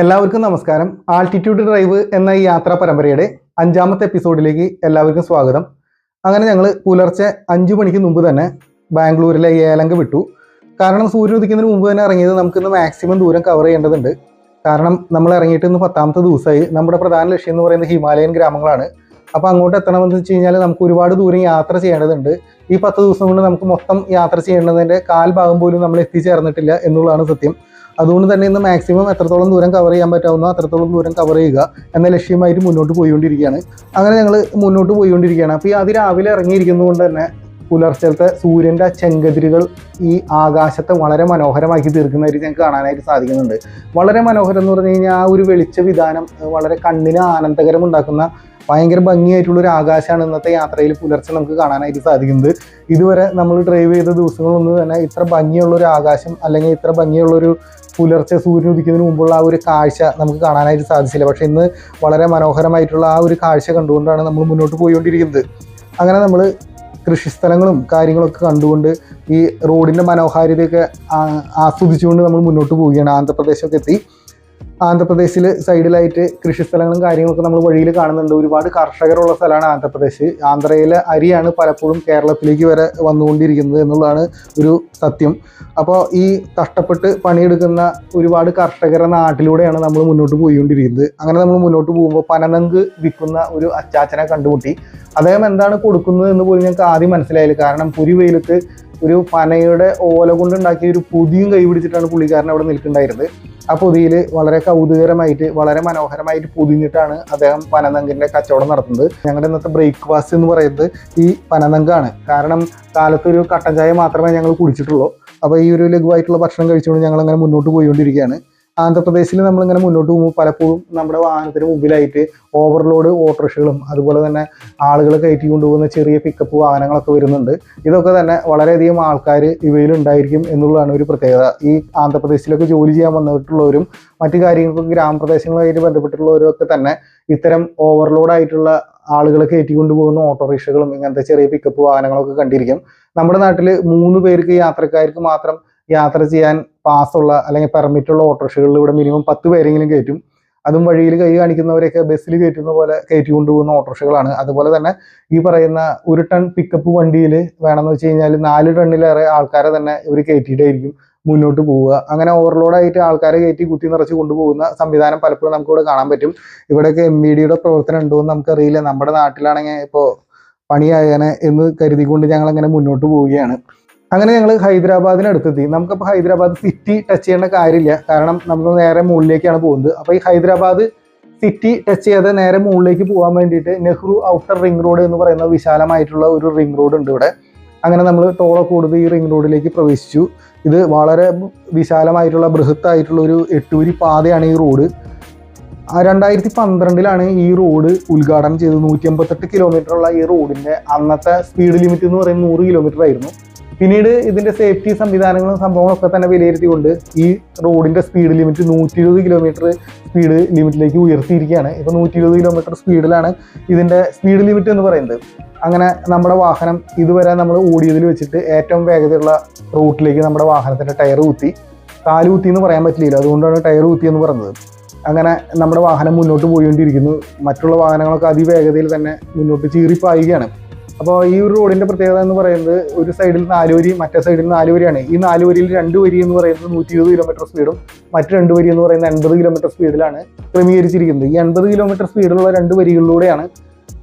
എല്ലാവർക്കും നമസ്കാരം. Altitude drive എന്ന ഈ യാത്രാ പരമ്പരയുടെ അഞ്ചാമത്തെ എപ്പിസോഡിലേക്ക് എല്ലാവർക്കും സ്വാഗതം. അങ്ങനെ ഞങ്ങൾ പുലർച്ചെ അഞ്ചു മണിക്ക് മുമ്പ് തന്നെ ബാംഗ്ലൂരിലെ ഏലങ്ക വിട്ടു. കാരണം സൂര്യൻ ഉദിക്കുന്നതിന് മുമ്പ് തന്നെ ഇറങ്ങിയത് നമുക്കിന്ന് മാക്സിമം ദൂരം കവർ ചെയ്യേണ്ടതുണ്ട്. കാരണം നമ്മൾ ഇറങ്ങിയിട്ട് ഇന്ന് പത്താമത്തെ ദിവസമായി. നമ്മുടെ പ്രധാന ലക്ഷ്യം എന്ന് പറയുന്നത് ഹിമാലയൻ ഗ്രാമങ്ങളാണ്. അപ്പോൾ അങ്ങോട്ട് എത്തണമെന്ന് വെച്ച് കഴിഞ്ഞാൽ നമുക്ക് ഒരുപാട് ദൂരം യാത്ര ചെയ്യേണ്ടതുണ്ട്. ഈ പത്ത് ദിവസം കൊണ്ട് നമുക്ക് മൊത്തം യാത്ര ചെയ്യേണ്ടതിന്റെ കാൽ ഭാഗം പോലും നമ്മൾ എത്തിച്ചേർന്നിട്ടില്ല എന്നുള്ളതാണ് സത്യം. അതുകൊണ്ട് തന്നെ ഇന്ന് മാക്സിമം എത്രത്തോളം ദൂരം കവർ ചെയ്യാൻ പറ്റാവുന്നോ അത്രത്തോളം ദൂരം കവർ ചെയ്യുക എന്ന ലക്ഷ്യമായിട്ട് മുന്നോട്ട് പോയിക്കൊണ്ടിരിക്കുകയാണ്. അങ്ങനെ ഞങ്ങൾ മുന്നോട്ട് പോയിക്കൊണ്ടിരിക്കുകയാണ്. അപ്പോൾ ഈ അതിരാവിലെ ഇറങ്ങിയിരിക്കുന്നതുകൊണ്ട് തന്നെ പുലർച്ചത്തെ സൂര്യന്റെ ചെങ്കതിരുകൾ ഈ ആകാശത്തെ വളരെ മനോഹരമാക്കി തീർക്കുന്നതായിട്ട് ഞങ്ങൾക്ക് കാണാനായിട്ട് സാധിക്കുന്നുണ്ട്. വളരെ മനോഹരം എന്ന് പറഞ്ഞു കഴിഞ്ഞാൽ ആ ഒരു വെളിച്ച വിധാനം വളരെ കണ്ണിന് ആനന്ദകരം ഉണ്ടാക്കുന്ന ഭയങ്കര ഭംഗിയായിട്ടുള്ളൊരു ആകാശമാണ് ഇന്നത്തെ യാത്രയിൽ പുലർച്ചെ നമുക്ക് കാണാനായിട്ട് സാധിക്കുന്നത്. ഇതുവരെ നമ്മൾ ഡ്രൈവ് ചെയ്ത ദിവസങ്ങളൊന്നും തന്നെ ഇത്ര ഭംഗിയുള്ളൊരു ആകാശം അല്ലെങ്കിൽ ഇത്ര ഭംഗിയുള്ളൊരു പുലർച്ചെ സൂര്യൻ ഉദിക്കുന്നതിന് മുമ്പുള്ള ആ ഒരു കാഴ്ച നമുക്ക് കാണാനായിട്ട് സാധിച്ചില്ല. പക്ഷേ ഇന്ന് വളരെ മനോഹരമായിട്ടുള്ള ആ ഒരു കാഴ്ച കണ്ടുകൊണ്ടാണ് നമ്മൾ മുന്നോട്ട് പോയിക്കൊണ്ടിരിക്കുന്നത്. അങ്ങനെ നമ്മൾ കൃഷിസ്ഥലങ്ങളും കാര്യങ്ങളൊക്കെ കണ്ടുകൊണ്ട് ഈ റോഡിന്റെ മനോഹാരിതയൊക്കെ ആസ്വദിച്ചുകൊണ്ട് നമ്മൾ മുന്നോട്ട് പോവുകയാണ്. ആന്ധ്രാപ്രദേശൊക്കെ എത്തി. ആന്ധ്രാപ്രദേശിൽ സൈഡിലായിട്ട് കൃഷിസ്ഥലങ്ങളും കാര്യങ്ങളൊക്കെ നമ്മൾ വഴിയിൽ കാണുന്നുണ്ട്. ഒരുപാട് കർഷകരുള്ള സ്ഥലമാണ് ആന്ധ്രാപ്രദേശ്. ആന്ധ്രയിലെ അരിയാണ് പലപ്പോഴും കേരളത്തിലേക്ക് വരെ വന്നുകൊണ്ടിരിക്കുന്നത് എന്നുള്ളതാണ് ഒരു സത്യം. അപ്പോൾ ഈ കഷ്ടപ്പെട്ട് പണിയെടുക്കുന്ന ഒരുപാട് കർഷകരെ നാട്ടിലൂടെയാണ് നമ്മൾ മുന്നോട്ട് പോയിക്കൊണ്ടിരിക്കുന്നത്. അങ്ങനെ നമ്മൾ മുന്നോട്ട് പോകുമ്പോൾ പനനങ്ക് വിൽക്കുന്ന ഒരു അച്ചാച്ചനെ കണ്ടുമുട്ടി. അദ്ദേഹം എന്താണ് കൊടുക്കുന്നത് എന്ന് പോലും ഞങ്ങൾക്ക് ആദ്യം മനസ്സിലായില്ല. കാരണം പുരി വെയിലത്ത് ഒരു പനയുടെ ഓല കൊണ്ടുണ്ടാക്കിയ ഒരു പുതിയും കൈപിടിച്ചിട്ടാണ് പുള്ളിക്കാരൻ അവിടെ നിൽക്കുന്നുണ്ടായിരുന്നത്. ആ പൊതിയിൽ വളരെ കൗതുകരമായിട്ട് വളരെ മനോഹരമായിട്ട് പൊതിഞ്ഞിട്ടാണ് അദ്ദേഹം പനനങ്കിന്റെ കച്ചവടം നടത്തുന്നത്. ഞങ്ങളുടെ ഇന്നത്തെ ബ്രേക്ക്ഫാസ്റ്റ് എന്ന് പറയുന്നത് ഈ പനനങ്കാണ്. കാരണം കാലത്തൊരു കട്ടൻ ചായ മാത്രമേ ഞങ്ങൾ കുടിച്ചിട്ടുള്ളൂ. അപ്പോൾ ഈ ഒരു ലഘുവായിട്ടുള്ള ഭക്ഷണം കഴിച്ചുകൊണ്ട് ഞങ്ങൾ അങ്ങനെ മുന്നോട്ട് പോയിക്കൊണ്ടിരിക്കുകയാണ്. ആന്ധ്രാപ്രദേശിൽ നമ്മളിങ്ങനെ മുന്നോട്ട് പോകുമ്പോൾ പലപ്പോഴും നമ്മുടെ വാഹനത്തിന് മുമ്പിലായിട്ട് ഓവർലോഡ് ഓട്ടോറിക്ഷകളും അതുപോലെ തന്നെ ആളുകൾ കയറ്റി കൊണ്ടുപോകുന്ന ചെറിയ പിക്കപ്പ് വാഹനങ്ങളൊക്കെ വരുന്നുണ്ട്. ഇതൊക്കെ തന്നെ വളരെയധികം ആൾക്കാർ ഇവയിൽ ഉണ്ടായിരിക്കും എന്നുള്ളതാണ് ഒരു പ്രത്യേകത. ഈ ആന്ധ്രാപ്രദേശിലൊക്കെ ജോലി ചെയ്യാൻ വന്നിട്ടുള്ളവരും മറ്റു കാര്യങ്ങൾക്കും ഗ്രാമപ്രദേശങ്ങളുമായിട്ട് ബന്ധപ്പെട്ടുള്ളവരും ഒക്കെ തന്നെ ഇത്തരം ഓവർലോഡായിട്ടുള്ള ആളുകളെ കയറ്റി കൊണ്ടുപോകുന്ന ഓട്ടോറിക്ഷകളും ഇങ്ങനത്തെ ചെറിയ പിക്കപ്പ് വാഹനങ്ങളൊക്കെ കണ്ടിരിക്കും. നമ്മുടെ നാട്ടിൽ മൂന്ന് പേർക്ക് യാത്രക്കാർക്ക് മാത്രം യാത്ര ചെയ്യാൻ പാസ്സുള്ള അല്ലെങ്കിൽ പെർമിറ്റുള്ള ഓട്ടോറിക്ഷകളിൽ ഇവിടെ മിനിമം പത്ത് പേരെങ്കിലും കയറ്റും. അതും വഴിയിൽ കൈ കാണിക്കുന്നവരെയൊക്കെ ബസ്സിൽ കയറ്റുന്ന പോലെ കയറ്റി കൊണ്ടുപോകുന്ന ഓട്ടോറിക്ഷകളാണ്. അതുപോലെ തന്നെ ഈ പറയുന്ന ഒരു ടൺ പിക്കപ്പ് വണ്ടിയിൽ വേണമെന്ന് വെച്ച് കഴിഞ്ഞാൽ നാല് ടണ്ണിലേറെ ആൾക്കാരെ തന്നെ ഇവർ കയറ്റിയിട്ടായിരിക്കും മുന്നോട്ട് പോവുക. അങ്ങനെ ഓവർലോഡായിട്ട് ആൾക്കാരെ കയറ്റി കുത്തി നിറച്ച് കൊണ്ടുപോകുന്ന സംവിധാനം പലപ്പോഴും നമുക്ക് ഇവിടെ കാണാൻ പറ്റും. ഇവിടെയൊക്കെ എം ബി ഡിയുടെ പ്രവർത്തനം ഉണ്ടോ എന്ന് നമുക്കറിയില്ല. നമ്മുടെ നാട്ടിലാണെങ്കിൽ ഇപ്പോൾ പണിയായനെ എന്ന് കരുതിക്കൊണ്ട് ഞങ്ങൾ അങ്ങനെ മുന്നോട്ട് പോവുകയാണ്. അങ്ങനെ ഞങ്ങൾ ഹൈദരാബാദിനടുത്തെത്തി നമുക്കപ്പോൾ ഹൈദരാബാദ് സിറ്റി ടച്ച് ചെയ്യേണ്ട കാര്യമില്ല. കാരണം നമ്മൾ നേരെ മുകളിലേക്കാണ് പോകുന്നത്. അപ്പോൾ ഈ ഹൈദരാബാദ് സിറ്റി ടച്ച് ചെയ്യാതെ നേരെ മുകളിലേക്ക് പോകാൻ വേണ്ടിയിട്ട് നെഹ്റു ഔട്ടർ റിംഗ് റോഡ് എന്ന് പറയുന്ന വിശാലമായിട്ടുള്ള ഒരു റിംഗ് റോഡ് ഉണ്ട് ഇവിടെ. അങ്ങനെ നമ്മൾ ടോളൊക്കെ കൊടുത്ത് ഈ റിംഗ് റോഡിലേക്ക് പ്രവേശിച്ചു. ഇത് വളരെ വിശാലമായിട്ടുള്ള ബൃഹത്തായിട്ടുള്ള ഒരു എട്ടുപുരി പാതയാണ് ഈ റോഡ് രണ്ടായിരത്തി പന്ത്രണ്ടിലാണ് ഈ റോഡ് ഉദ്ഘാടനം ചെയ്തത്. നൂറ്റി അമ്പത്തെട്ട് കിലോമീറ്റർ ഉള്ള ഈ റോഡിന്റെ അന്നത്തെ സ്പീഡ് ലിമിറ്റ് എന്ന് പറയുന്നത് നൂറ് കിലോമീറ്റർ ആയിരുന്നു. പിന്നീട് ഇതിന്റെ സേഫ്റ്റി സംവിധാനങ്ങളും സംഭവങ്ങളൊക്കെ തന്നെ വിലയിരുത്തിക്കൊണ്ട് ഈ റോഡിന്റെ സ്പീഡ് ലിമിറ്റ് നൂറ്റി ഇരുപത് കിലോമീറ്റർ സ്പീഡ് ലിമിറ്റിലേക്ക് ഉയർത്തിയിരിക്കുകയാണ്. ഇപ്പൊ നൂറ്റി ഇരുപത് കിലോമീറ്റർ സ്പീഡിലാണ് ഇതിന്റെ സ്പീഡ് ലിമിറ്റ് എന്ന് പറയുന്നത്. അങ്ങനെ നമ്മുടെ വാഹനം ഇതുവരെ നമ്മൾ ഓടിയതിൽ വെച്ചിട്ട് ഏറ്റവും വേഗതയുള്ള റൂട്ടിലേക്ക് നമ്മുടെ വാഹനത്തിന്റെ ടയർ കുത്തി. കാൽ കുത്തി എന്ന് പറയാൻ പറ്റില്ല അതുകൊണ്ടാണ് ടയർ കുത്തി എന്ന് പറഞ്ഞത്. അങ്ങനെ നമ്മുടെ വാഹനം മുന്നോട്ട് പോയിക്കൊണ്ടിരിക്കുന്നു. മറ്റുള്ള വാഹനങ്ങളൊക്കെ അതിവേഗതയിൽ തന്നെ മുന്നോട്ട് ചീറിപ്പായുകയാണ്. അപ്പോൾ ഈ ഒരു റോഡിന്റെ പ്രത്യേകത എന്ന് പറയുന്നത് ഒരു സൈഡിൽ നാല് വരി മറ്റേ സൈഡിൽ നാല് വരിയാണ്. ഈ നാല് വരിയിൽ രണ്ട് വരി എന്ന് പറയുന്നത് നൂറ്റി ഇരുപത് കിലോമീറ്റർ സ്പീഡും മറ്റു രണ്ട് വരി എന്ന് പറയുന്നത് എൺപത് കിലോമീറ്റർ സ്പീഡിലാണ് ക്രമീകരിച്ചിരിക്കുന്നത്. ഈ എൺപത് കിലോമീറ്റർ സ്പീഡിലുള്ള രണ്ട് വരികളിലൂടെയാണ്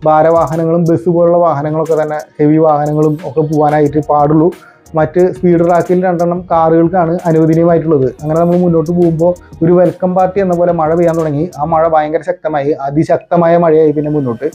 ഭാരവാഹനങ്ങളും ബസ് പോലുള്ള വാഹനങ്ങളൊക്കെ തന്നെ ഹെവി വാഹനങ്ങളും ഒക്കെ പോകാനായിട്ട് പാടുള്ളൂ. മറ്റ് സ്പീഡ് റാക്കിൽ രണ്ടെണ്ണം കാറുകൾക്കാണ് അനുവദനീയമായിട്ടുള്ളത്. അങ്ങനെ നമ്മൾ മുന്നോട്ട് പോകുമ്പോൾ ഒരു വെൽക്കം പാർട്ടി എന്ന പോലെ മഴ പെയ്യാൻ തുടങ്ങി. ആ മഴ ഭയങ്കര ശക്തമായി അതിശക്തമായ മഴയായി പിന്നെ മുന്നോട്ട്.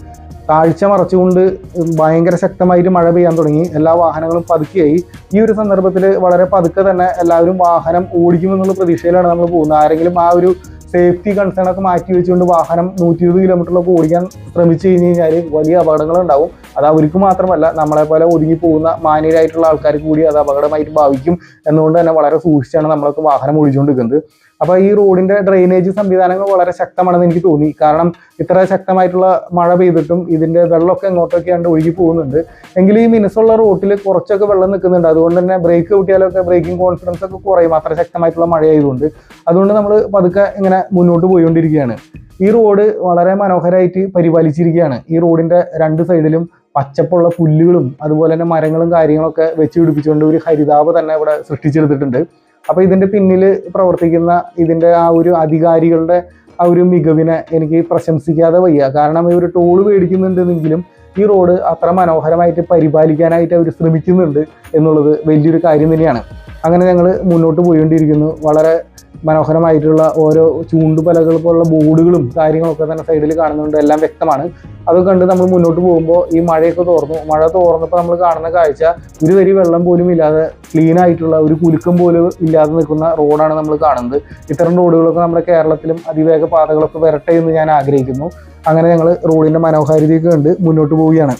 കാഴ്ച മറച്ചുകൊണ്ട് ഭയങ്കര ശക്തമായിട്ട് മഴ പെയ്യാൻ തുടങ്ങി. എല്ലാ വാഹനങ്ങളും പതുക്കെയായി. ഈ ഒരു സന്ദർഭത്തിൽ വളരെ പതുക്കെ തന്നെ എല്ലാവരും വാഹനം ഓടിക്കുമെന്നുള്ള പ്രതീക്ഷയിലാണ് നമ്മൾ പോകുന്നത്. ആരെങ്കിലും ആ ഒരു സേഫ്റ്റി കൺസേൺ ഒക്കെ മാറ്റി വെച്ചുകൊണ്ട് വാഹനം നൂറ്റി ഇരുപത് കിലോമീറ്ററിലൊക്കെ ഓടിക്കാൻ ശ്രമിച്ചു കഴിഞ്ഞ് കഴിഞ്ഞാൽ വലിയ അപകടങ്ങൾ ഉണ്ടാവും. അത് അവർക്ക് മാത്രമല്ല നമ്മളെ പോലെ ഒതുങ്ങി പോകുന്ന മാന്യരായിട്ടുള്ള ആൾക്കാർ കൂടി അത് അപകടമായിട്ട് ഭാവിക്കും എന്നുകൊണ്ട് തന്നെ വളരെ സൂക്ഷിച്ചാണ് നമ്മളൊക്കെ വാഹനം ഓടിച്ചുകൊണ്ടിരിക്കുന്നത്. അപ്പോൾ ഈ റോഡിന്റെ ഡ്രെയിനേജ് സംവിധാനങ്ങൾ വളരെ ശക്തമാണെന്ന് എനിക്ക് തോന്നി. കാരണം ഇത്ര ശക്തമായിട്ടുള്ള മഴ പെയ്തിട്ടും ഇതിന്റെ വെള്ളമൊക്കെ എങ്ങോട്ടൊക്കെ ആണ്ട് ഒഴുകി പോകുന്നുണ്ട്. എങ്കിലും ഈ മിനുസുള്ള റോട്ടിൽ കുറച്ചൊക്കെ വെള്ളം നിൽക്കുന്നുണ്ട്. അതുകൊണ്ട് തന്നെ ബ്രേക്ക് കിട്ടിയാലൊക്കെ ബ്രേക്കിംഗ് കോൺഫിഡൻസ് ഒക്കെ കുറയും. അത്ര ശക്തമായിട്ടുള്ള മഴയായതുകൊണ്ട്. അതുകൊണ്ട് നമ്മൾ പതുക്കെ ഇങ്ങനെ മുന്നോട്ട് പോയിക്കൊണ്ടിരിക്കുകയാണ്. ഈ റോഡ് വളരെ മനോഹരമായിട്ട് പരിപാലിച്ചിരിക്കുകയാണ്. ഈ റോഡിന്റെ രണ്ട് സൈഡിലും പച്ചപ്പുള്ള പുല്ലുകളും അതുപോലെ തന്നെ മരങ്ങളും കാര്യങ്ങളൊക്കെ വെച്ച് പിടിപ്പിച്ചുകൊണ്ട് ഒരു ഹരിതാപ തന്നെ ഇവിടെ സൃഷ്ടിച്ചെടുത്തിട്ടുണ്ട്. അപ്പൊ ഇതിന്റെ പിന്നിൽ പ്രവർത്തിക്കുന്ന ഇതിന്റെ ആ ഒരു അധികാരികളുടെ ആ ഒരു മികവിനെ എനിക്ക് പ്രശംസിക്കാതെ വയ്യ. കാരണം ഇവർ ടോൾ മേടിക്കുന്നുണ്ടെങ്കിലും ഈ റോഡ് അത്ര മനോഹരമായിട്ട് പരിപാലിക്കാനായിട്ട് അവർ ശ്രമിക്കുന്നുണ്ട് എന്നുള്ളത് വലിയൊരു കാര്യം തന്നെയാണ്. അങ്ങനെ ഞങ്ങൾ മുന്നോട്ട് പോയിക്കൊണ്ടിരിക്കുന്നു. വളരെ മനോഹരമായിട്ടുള്ള ഓരോ ചൂണ്ടുപലകൾ പോലുള്ള ബോർഡുകളും കാര്യങ്ങളൊക്കെ തന്നെ സൈഡിൽ കാണുന്നുണ്ട്. എല്ലാം വ്യക്തമാണ്. അത് കണ്ട് നമ്മൾ മുന്നോട്ട് പോകുമ്പോൾ ഈ മഴയൊക്കെ തോർന്നു. മഴ തോർന്നപ്പോൾ നമ്മൾ കാണുന്ന കാഴ്ച ഒരു വരി വെള്ളം പോലും ഇല്ലാതെ ക്ലീൻ ആയിട്ടുള്ള ഒരു കുലുക്കം പോലും ഇല്ലാതെ നിൽക്കുന്ന റോഡാണ് നമ്മൾ കാണുന്നത്. ഇത്തരം റോഡുകളൊക്കെ നമ്മുടെ കേരളത്തിലും അതിവേഗ പാതകളൊക്കെ വരട്ടെ എന്ന് ഞാൻ ആഗ്രഹിക്കുന്നു. അങ്ങനെ ഞങ്ങൾ റോഡിന്റെ മനോഹാരിതയൊക്കെ കണ്ട് മുന്നോട്ട് പോവുകയാണ്.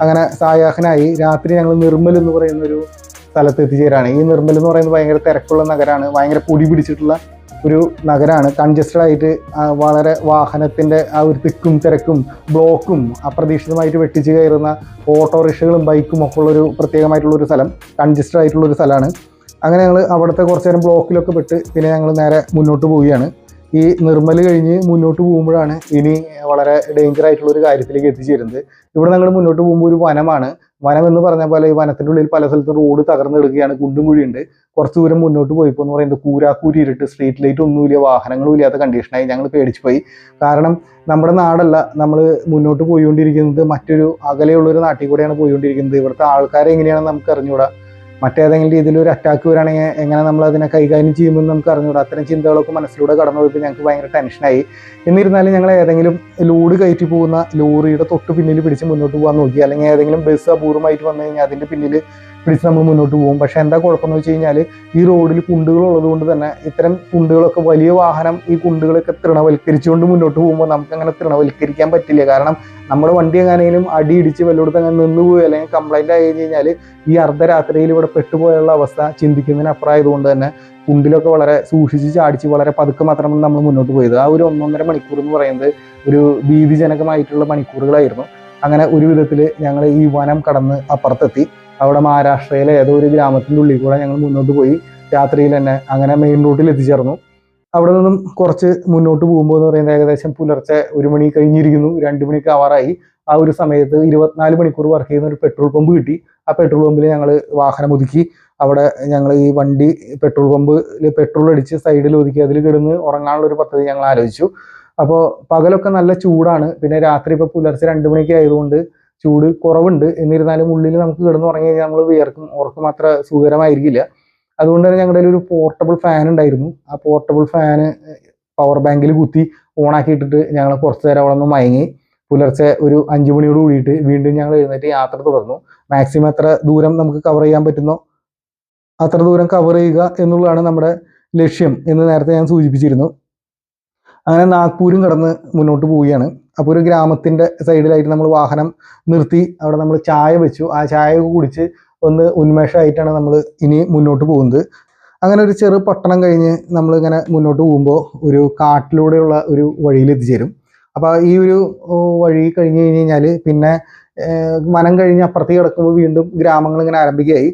അങ്ങനെ സായാഹനായി രാത്രി ഞങ്ങൾ നിർമ്മൽ എന്ന് പറയുന്ന ഒരു സ്ഥലത്ത് എത്തിച്ചേരാണ്. ഈ നിർമ്മൽ എന്ന് പറയുന്നത് ഭയങ്കര തിരക്കുള്ള നഗരമാണ് ഭയങ്കര പൊടി പിടിച്ചിട്ടുള്ള ഒരു നഗരമാണ് കൺജസ്റ്റഡ് ആയിട്ട് വളരെ വാഹനത്തിന്റെ ആ ഒരു തിക്കും തിരക്കും ബ്ലോക്കും അപ്രതീക്ഷിതമായിട്ട് വെട്ടിച്ച് കയറുന്ന ഓട്ടോറിക്ഷകളും ബൈക്കും ഒക്കെ ഉള്ളൊരു പ്രത്യേകമായിട്ടുള്ളൊരു സ്ഥലം കൺജസ്റ്റഡ് ആയിട്ടുള്ള ഒരു സ്ഥലമാണ്. അങ്ങനെ ഞങ്ങൾ അവിടുത്തെ കുറച്ച് നേരം ബ്ലോക്കിലൊക്കെ പെട്ട് പിന്നെ ഞങ്ങൾ നേരെ മുന്നോട്ട് പോവുകയാണ്. ഈ നിർമ്മൽ കഴിഞ്ഞ് മുന്നോട്ട് പോകുമ്പോഴാണ് ഇനി വളരെ ഡേഞ്ചർ ആയിട്ടുള്ള ഒരു കാര്യത്തിലേക്ക് എത്തിച്ചേരുന്നത്. ഇവിടെ ഞങ്ങൾ മുന്നോട്ട് പോകുമ്പോൾ ഒരു വനമാണ്. വനം എന്ന് പറഞ്ഞ പോലെ ഈ വനത്തിന്റെ ഉള്ളിൽ പല സ്ഥലത്തും റോഡ് തകർന്നിടുകയാണ് കുണ്ടും കുഴിയുണ്ട് കുറച്ച് ദൂരം മുന്നോട്ട് പോയപ്പോൾ എന്ന് പറയുന്നത് കൂരാക്കൂരി ഇരുട്ട് സ്ട്രീറ്റ് ലൈറ്റ് ഒന്നുമില്ല വാഹനങ്ങളും ഇല്ലാത്ത കണ്ടീഷനായി ഞങ്ങൾ പേടിച്ചു പോയി കാരണം നമ്മുടെ നാടല്ല നമ്മൾ മുന്നോട്ട് പോയിക്കൊണ്ടിരിക്കുന്നത് മറ്റൊരു അകലെയുള്ള ഒരു നാട്ടിൽ കൂടെയാണ് പോയിക്കൊണ്ടിരിക്കുന്നത്. ഇവിടുത്തെ ആൾക്കാരെ എങ്ങനെയാണെന്ന് നമുക്ക് അറിഞ്ഞുകൂടാ മറ്റേതെങ്കിലും രീതിയിൽ ഒരു അറ്റാക്ക് വരാണെങ്കിൽ എങ്ങനെ നമ്മൾ അതിനെ കൈകാര്യം ചെയ്യുമെന്ന് നമുക്ക് അറിഞ്ഞുകൂടാ. അത്തരം ചിന്തകളൊക്കെ മനസ്സിലൂടെ കടന്നു പോയപ്പോൾ ഞങ്ങൾക്ക് ഭയങ്കര ടെൻഷനായി എന്നിരുന്നാലും ഞങ്ങൾ ഏതെങ്കിലും ലോഡ് കയറ്റി പോകുന്ന ലോറിയുടെ തൊട്ട് പിന്നിൽ പിടിച്ച് മുന്നോട്ട് പോകാൻ നോക്കി. അല്ലെങ്കിൽ ഏതെങ്കിലും ബസ് അപൂർവമായിട്ട് വന്നു കഴിഞ്ഞാൽ അതിന്റെ പിന്നിൽ പിടിച്ച് നമ്മൾ മുന്നോട്ട് പോകും. പക്ഷെ എന്താ കുഴപ്പമെന്ന് വെച്ച് കഴിഞ്ഞാൽ ഈ റോഡിൽ കുണ്ടുകൾ ഉള്ളത് കൊണ്ട് തന്നെ ഇത്തരം കുണ്ടുകളൊക്കെ വലിയ വാഹനം ഈ കുണ്ടുകളൊക്കെ തൃണവൽക്കരിച്ചുകൊണ്ട് മുന്നോട്ട് പോകുമ്പോൾ നമുക്ക് അങ്ങനെ തൃണവൽക്കരിക്കാൻ പറ്റില്ല. കാരണം നമ്മുടെ വണ്ടി എങ്ങനെയും അടി ഇടിച്ച് വല്ലയിടത്ത് അങ്ങനെ നിന്ന് പോയി അല്ലെങ്കിൽ കംപ്ലൈന്റ് ആയി കഴിഞ്ഞാൽ ഈ അർദ്ധരാത്രിയിൽ ഇവിടെ പെട്ടുപോയുള്ള അവസ്ഥ ചിന്തിക്കുന്നതിന് അപ്പുറമായതുകൊണ്ട് തന്നെ കുണ്ടിലൊക്കെ വളരെ സൂക്ഷിച്ച് ചാടിച്ച് വളരെ പതുക്കെ മാത്രമാണ് നമ്മൾ മുന്നോട്ട് പോയത്. ആ ഒരു ഒന്നൊന്നര മണിക്കൂർ എന്ന് പറയുന്നത് ഒരു ഭീതിജനകമായിട്ടുള്ള മണിക്കൂറുകളായിരുന്നു. അങ്ങനെ ഒരു വിധത്തിൽ ഞങ്ങൾ ഈ വനം കടന്ന് അപ്പുറത്തെത്തി. അവിടെ മഹാരാഷ്ട്രയിലെ ഏതോ ഒരു ഗ്രാമത്തിന്റെ ഉള്ളിൽ കൂടെ ഞങ്ങൾ മുന്നോട്ട് പോയി. രാത്രിയിൽ തന്നെ അങ്ങനെ മെയിൻ റൂട്ടിൽ എത്തിച്ചേർന്നു. അവിടെ നിന്നും കുറച്ച് മുന്നോട്ട് പോകുമ്പോൾ എന്ന് പറയുന്നത് ഏകദേശം പുലർച്ചെ ഒരു മണി കഴിഞ്ഞിരിക്കുന്നു. രണ്ട് മണിക്ക് ആവാറായി. ആ ഒരു സമയത്ത് ഇരുപത്തിനാല് മണിക്കൂർ വർക്ക് ചെയ്യുന്ന ഒരു പെട്രോൾ പമ്പ് കിട്ടി. ആ പെട്രോൾ പമ്പിൽ ഞങ്ങൾ വാഹനം ഒതുക്കി. അവിടെ ഞങ്ങൾ ഈ വണ്ടി പെട്രോൾ പമ്പിൽ പെട്രോൾ അടിച്ച് സൈഡിൽ ഒതുക്കി അതിൽ കിടന്ന് ഉറങ്ങാനുള്ള ഒരു പദ്ധതി ഞങ്ങൾ ആലോചിച്ചു. അപ്പോൾ പകലൊക്കെ നല്ല ചൂടാണ്. പിന്നെ രാത്രി ഇപ്പോൾ പുലർച്ചെ രണ്ട് മണിക്ക് ആയതുകൊണ്ട് ചൂട് കുറവുണ്ട്. എന്നിരുന്നാലും ഉള്ളിൽ നമുക്ക് കിടന്ന് ഉറങ്ങി കഴിഞ്ഞാൽ നമ്മൾ വിയർക്കും ഉറക്കം അത്ര സുഖകരമായിരിക്കില്ല. അതുകൊണ്ട് തന്നെ ഞങ്ങളുടെ ഒരു പോർട്ടബിൾ ഫാൻ ഉണ്ടായിരുന്നു. ആ പോർട്ടബിൾ ഫാന് പവർ ബാങ്കിൽ കുത്തി ഓണാക്കി ഇട്ടിട്ട് ഞങ്ങൾ കുറച്ച് നേരം അവിടെ നിന്ന് മയങ്ങി. പുലർച്ചെ ഒരു അഞ്ചു മണിയോട് കൂടിയിട്ട് വീണ്ടും ഞങ്ങൾ എഴുന്നേറ്റ് യാത്ര തുടർന്നു. മാക്സിമം എത്ര ദൂരം നമുക്ക് കവർ ചെയ്യാൻ പറ്റുന്നോ? അത്ര ദൂരം കവർ ചെയ്യുക എന്നുള്ളതാണ് നമ്മുടെ ലക്ഷ്യം എന്ന് നേരത്തെ ഞാൻ സൂചിപ്പിച്ചിരുന്നു. അങ്ങനെ നാഗ്പൂരും കടന്ന് മുന്നോട്ട് പോവുകയാണ്. അപ്പോൾ ഒരു ഗ്രാമത്തിന്റെ സൈഡിലായിട്ട് നമ്മൾ വാഹനം നിർത്തി അവിടെ നമ്മൾ ചായ വെച്ചു. ആ ചായ കുടിച്ച് ഒന്ന് ഉന്മേഷമായിട്ടാണ് നമ്മൾ ഇനി മുന്നോട്ട് പോകുന്നത്. അങ്ങനെ ഒരു ചെറു പട്ടണം കഴിഞ്ഞ് നമ്മൾ ഇങ്ങനെ മുന്നോട്ട് പോകുമ്പോൾ ഒരു കാട്ടിലൂടെയുള്ള ഒരു വഴിയിൽ എത്തിച്ചേരും. അപ്പോൾ ഈ ഒരു വഴി കഴിഞ്ഞ് കഴിഞ്ഞ് കഴിഞ്ഞാൽ പിന്നെ മനം കഴിഞ്ഞ് അപ്പുറത്തേക്ക് കിടക്കുമ്പോൾ വീണ്ടും ഗ്രാമങ്ങൾ ഇങ്ങനെ ആരംഭിക്കുകയായി.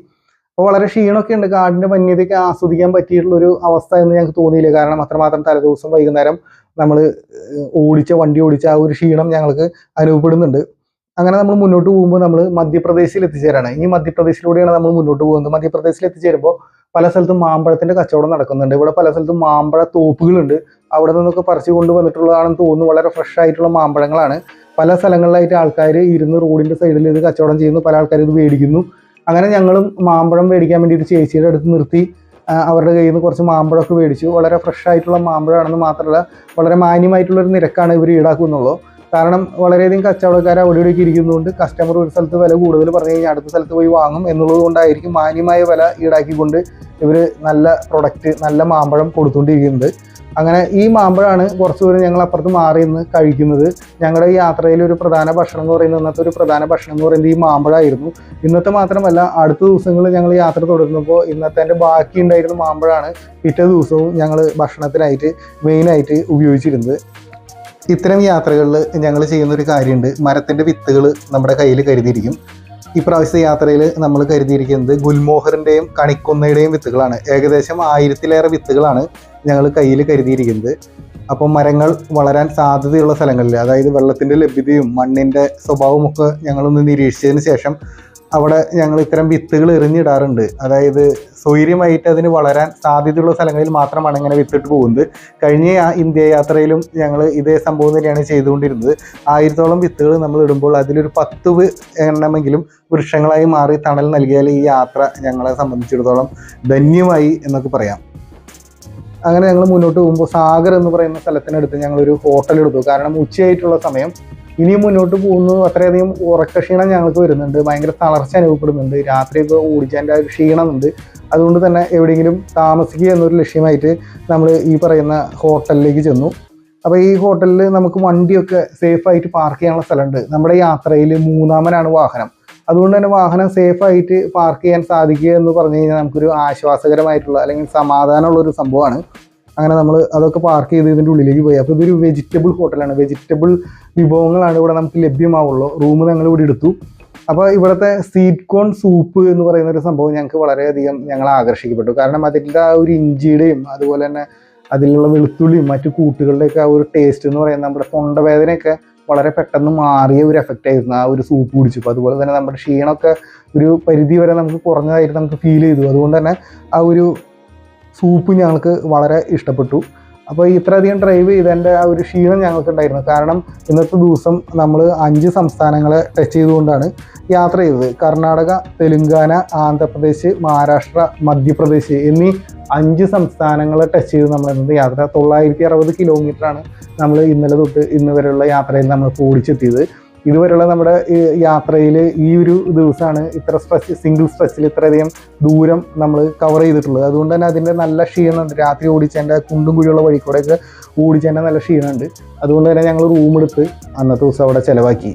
അപ്പോൾ വളരെ ക്ഷീണമൊക്കെ ഉണ്ട്. കാടിന്റെ വന്യതയൊക്കെ ആസ്വദിക്കാൻ പറ്റിയിട്ടുള്ള ഒരു അവസ്ഥ എന്ന് ഞങ്ങൾക്ക് തോന്നിയില്ല. കാരണം അത്രമാത്രം തലേദിവസം വൈകുന്നേരം നമ്മൾ ഓടിച്ച വണ്ടി ഓടിച്ച ആ ഒരു ക്ഷീണം ഞങ്ങൾക്ക് അനുഭവപ്പെടുന്നുണ്ട്. അങ്ങനെ നമ്മൾ മുന്നോട്ട് പോകുമ്പോൾ നമ്മൾ മധ്യപ്രദേശിൽ എത്തിച്ചേരാണ്. ഇനി മധ്യപ്രദേശിലൂടെയാണ് നമ്മൾ മുന്നോട്ട് പോകുന്നത്. മധ്യപ്രദേശിൽ എത്തിച്ചേരുമ്പോൾ പല സ്ഥലത്തും മാമ്പഴത്തിന്റെ കച്ചവടം നടക്കുന്നുണ്ട്. ഇവിടെ പല സ്ഥലത്തും മാമ്പഴ തോപ്പുകളുണ്ട്. അവിടെ നിന്നൊക്കെ പറിച്ചു കൊണ്ടുവന്നിട്ടുള്ളതാണെന്ന് തോന്നുന്നു. വളരെ ഫ്രഷ് ആയിട്ടുള്ള മാമ്പഴങ്ങളാണ്. പല സ്ഥലങ്ങളിലായിട്ട് ആൾക്കാർ ഇരുന്ന് റോഡിന്റെ സൈഡിൽ ഇത് കച്ചവടം ചെയ്യുന്നു. പല ആൾക്കാർ ഇത് മേടിക്കുന്നു. അങ്ങനെ ഞങ്ങളും മാമ്പഴം മേടിക്കാൻ വേണ്ടിയിട്ട് ചേച്ചിയുടെ അടുത്ത് നിർത്തി. അവരുടെ കയ്യിൽ നിന്ന് കുറച്ച് മാമ്പഴമൊക്കെ മേടിച്ചു. വളരെ ഫ്രഷ് ആയിട്ടുള്ള മാമ്പഴമാണെന്ന് മാത്രമല്ല വളരെ മാന്യമായിട്ടുള്ളൊരു നിരക്കാണ് ഇവർ ഈടാക്കുന്നുള്ളൂ. കാരണം വളരെയധികം കച്ചവടക്കാർ അവിടെ ഇവിടെ ഇരിക്കുന്നതുകൊണ്ട് കസ്റ്റമർ ഒരു സ്ഥലത്ത് വില കൂടുതൽ പറഞ്ഞു കഴിഞ്ഞാൽ അടുത്ത സ്ഥലത്ത് പോയി വാങ്ങും എന്നുള്ളത് കൊണ്ടായിരിക്കും മാന്യമായ വില ഈടാക്കിക്കൊണ്ട് ഇവർ നല്ല പ്രൊഡക്റ്റ് നല്ല മാമ്പഴം കൊടുത്തുകൊണ്ടിരിക്കുന്നത് അങ്ങനെ ഈ മാമ്പഴമാണ് കുറച്ചു ദൂരം ഞങ്ങൾ അപ്പുറത്ത് മാറി നിന്ന് കഴിക്കുന്നത്. ഞങ്ങളുടെ ഈ യാത്രയിൽ ഒരു പ്രധാന ഭക്ഷണം എന്ന് പറയുന്നത് ഇന്നത്തെ ഒരു പ്രധാന ഭക്ഷണം എന്ന് പറയുന്നത് ഈ മാമ്പഴമായിരുന്നു ഇന്നത്തെ മാത്രമല്ല അടുത്ത ദിവസങ്ങളിൽ ഞങ്ങൾ യാത്ര തുടരുന്നപ്പോൾ ഇന്നത്തെ ബാക്കി ഉണ്ടായിരുന്ന മാമ്പഴമാണ് പിറ്റേ ദിവസവും ഞങ്ങൾ ഭക്ഷണത്തിനായിട്ട് മെയിനായിട്ട് ഉപയോഗിച്ചിരുന്നത്. ഇത്തരം യാത്രകളിൽ ഞങ്ങൾ ചെയ്യുന്ന ഒരു കാര്യമുണ്ട്. മരത്തിന്റെ വിത്തുകൾ നമ്മുടെ കയ്യിൽ കരുതിയിരിക്കും. ഇപ്രാവശ്യത്തെ യാത്രയിൽ നമ്മൾ കരുതിയിരിക്കുന്നത് ഗുൽമോഹറിന്റെയും കണിക്കൊന്നയുടെയും വിത്തുകളാണ്. ഏകദേശം ആയിരത്തിലേറെ വിത്തുകളാണ് ഞങ്ങൾ കയ്യിൽ കരുതിയിരിക്കുന്നത്. അപ്പം മരങ്ങൾ വളരാൻ സാധ്യതയുള്ള സ്ഥലങ്ങളിൽ അതായത് വെള്ളത്തിന്റെ ലഭ്യതയും മണ്ണിന്റെ സ്വഭാവമൊക്കെ ഞങ്ങളൊന്ന് നിരീക്ഷിച്ചതിന് ശേഷം അവിടെ ഞങ്ങൾ ഇത്തരം വിത്തുകൾ എറിഞ്ഞിടാറുണ്ട്. അതായത് സ്വൈര്യമായിട്ട് അതിന് വളരാൻ സാധ്യതയുള്ള സ്ഥലങ്ങളിൽ മാത്രമാണ് ഇങ്ങനെ വിത്തിട്ട് പോകുന്നത്. കഴിഞ്ഞ ഇന്ത്യ യാത്രയിലും ഞങ്ങൾ ഇതേ സംഭവം തന്നെയാണ് ചെയ്തുകൊണ്ടിരുന്നത്. ആയിരത്തോളം വിത്തുകൾ നമ്മൾ ഇടുമ്പോൾ അതിലൊരു പത്ത് എണ്ണമെങ്കിലും വൃക്ഷങ്ങളായി മാറി തണൽ നൽകിയാൽ ഈ യാത്ര ഞങ്ങളെ സംബന്ധിച്ചിടത്തോളം ധന്യമായി എന്നൊക്കെ പറയാം. അങ്ങനെ ഞങ്ങൾ മുന്നോട്ട് പോകുമ്പോൾ സാഗർ എന്ന് പറയുന്ന സ്ഥലത്തിനടുത്ത് ഞങ്ങളൊരു ഹോട്ടൽ എടുത്തു. കാരണം ഉച്ചയായിട്ടുള്ള സമയം ഇനിയും മുന്നോട്ട് പോകുന്നു. അത്രയധികം ഉറക്ക ക്ഷീണം ഞങ്ങൾക്ക് വരുന്നുണ്ട്. ഭയങ്കര തളർച്ച അനുഭവപ്പെടുന്നുണ്ട്. രാത്രിയൊക്കെ ഓടിച്ചതിന്റെ ആ ഒരു ക്ഷീണമുണ്ട്. അതുകൊണ്ട് തന്നെ എവിടെയെങ്കിലും താമസിക്കുക എന്നൊരു ലക്ഷ്യമായിട്ട് നമ്മൾ ഈ പറയുന്ന ഹോട്ടലിലേക്ക് ചെന്നു. അപ്പോൾ ഈ ഹോട്ടലിൽ നമുക്ക് വണ്ടിയൊക്കെ സേഫായിട്ട് പാർക്ക് ചെയ്യാനുള്ള സ്ഥലമുണ്ട്. നമ്മുടെ യാത്രയിൽ മൂന്നാമനാണ് വാഹനം. അതുകൊണ്ട് തന്നെ വാഹനം സേഫായിട്ട് പാർക്ക് ചെയ്യാൻ സാധിക്കുക എന്ന് പറഞ്ഞു കഴിഞ്ഞാൽ നമുക്കൊരു ആശ്വാസകരമായിട്ടുള്ള അല്ലെങ്കിൽ സമാധാനമുള്ള ഒരു സംഭവമാണ്. അങ്ങനെ നമ്മൾ അതൊക്കെ പാർക്ക് ചെയ്ത് ഇതിന്റെ ഉള്ളിലേക്ക് പോയി. അപ്പോൾ ഇതൊരു വെജിറ്റബിൾ ഹോട്ടലാണ് വെജിറ്റബിൾ വിഭവങ്ങളാണ് ഇവിടെ നമുക്ക് ലഭ്യമാവുള്ളൂ. റൂം ഞങ്ങൾ ഇവിടെ എടുത്തു. അപ്പോൾ ഇവിടുത്തെ സീറ്റ് കോൺ സൂപ്പ് എന്ന് പറയുന്ന ഒരു സംഭവം ഞങ്ങൾക്ക് വളരെയധികം ഞങ്ങൾ ആകർഷിക്കപ്പെട്ടു. കാരണം അതിന്റെ ആ ഒരു ഇഞ്ചിയുടെയും അതുപോലെ തന്നെ അതിലുള്ള വെളുത്തുള്ളിയും മറ്റു കൂട്ടുകളുടെയൊക്കെ ആ ഒരു ടേസ്റ്റ് എന്ന് പറയുന്നത് നമ്മുടെ തൊണ്ടവേദനയൊക്കെ വളരെ പെട്ടെന്ന് മാറിയ ഒരു എഫക്റ്റ് ആയിരുന്നു ആ ഒരു സൂപ്പ് കുടിച്ചപ്പോൾ അതുപോലെ തന്നെ നമ്മുടെ ക്ഷീണമൊക്കെ ഒരു പരിധി വരെ നമുക്ക് കുറഞ്ഞതായിട്ട് നമുക്ക് ഫീൽ ചെയ്തു. അതുകൊണ്ട് തന്നെ ആ ഒരു സൂപ്പ് ഞങ്ങൾക്ക് വളരെ ഇഷ്ടപ്പെട്ടു. അപ്പോൾ ഇത്രയധികം ഡ്രൈവ് ചെയ്തതിന്റെ ആ ഒരു ക്ഷീണം ഞങ്ങൾക്ക് ഉണ്ടായിരുന്നു കാരണം ഇന്നത്തെ ദിവസം നമ്മൾ അഞ്ച് സംസ്ഥാനങ്ങളെ ടച്ച് ചെയ്തുകൊണ്ടാണ് യാത്ര ചെയ്തത്. കർണാടക തെലുങ്കാന ആന്ധ്രാപ്രദേശ് മഹാരാഷ്ട്ര മധ്യപ്രദേശ് എന്നീ അഞ്ച് സംസ്ഥാനങ്ങളെ ടച്ച് ചെയ്ത് നമ്മൾ ഇന്നത്തെ യാത്ര തൊള്ളായിരത്തി അറുപത് കിലോമീറ്ററാണ് നമ്മൾ ഇന്നലെ തൊട്ട് ഇന്ന് വരെയുള്ള യാത്രയിൽ നമ്മൾ ഓടിച്ചെത്തിയത്. ഇതുവരെയുള്ള നമ്മുടെ യാത്രയിൽ ഈ ഒരു ദിവസമാണ് ഇത്ര സ്ട്രെസ് സിംഗിൾ സ്ട്രെസ്സിൽ ഇത്രയധികം ദൂരം നമ്മൾ കവർ ചെയ്തിട്ടുള്ളത്. അതുകൊണ്ട് തന്നെ അതിന്റെ നല്ല ക്ഷീണമുണ്ട്. രാത്രി ഓടിച്ചതിന്റെ കുണ്ടും കുഴിയുള്ള വഴി കൂടെയൊക്കെ ഓടിച്ചതിന്റെ നല്ല ക്ഷീണമുണ്ട്. അതുകൊണ്ട് തന്നെ ഞങ്ങൾ റൂം എടുത്ത് അന്നത്തെ ദിവസം അവിടെ ചിലവാക്കി.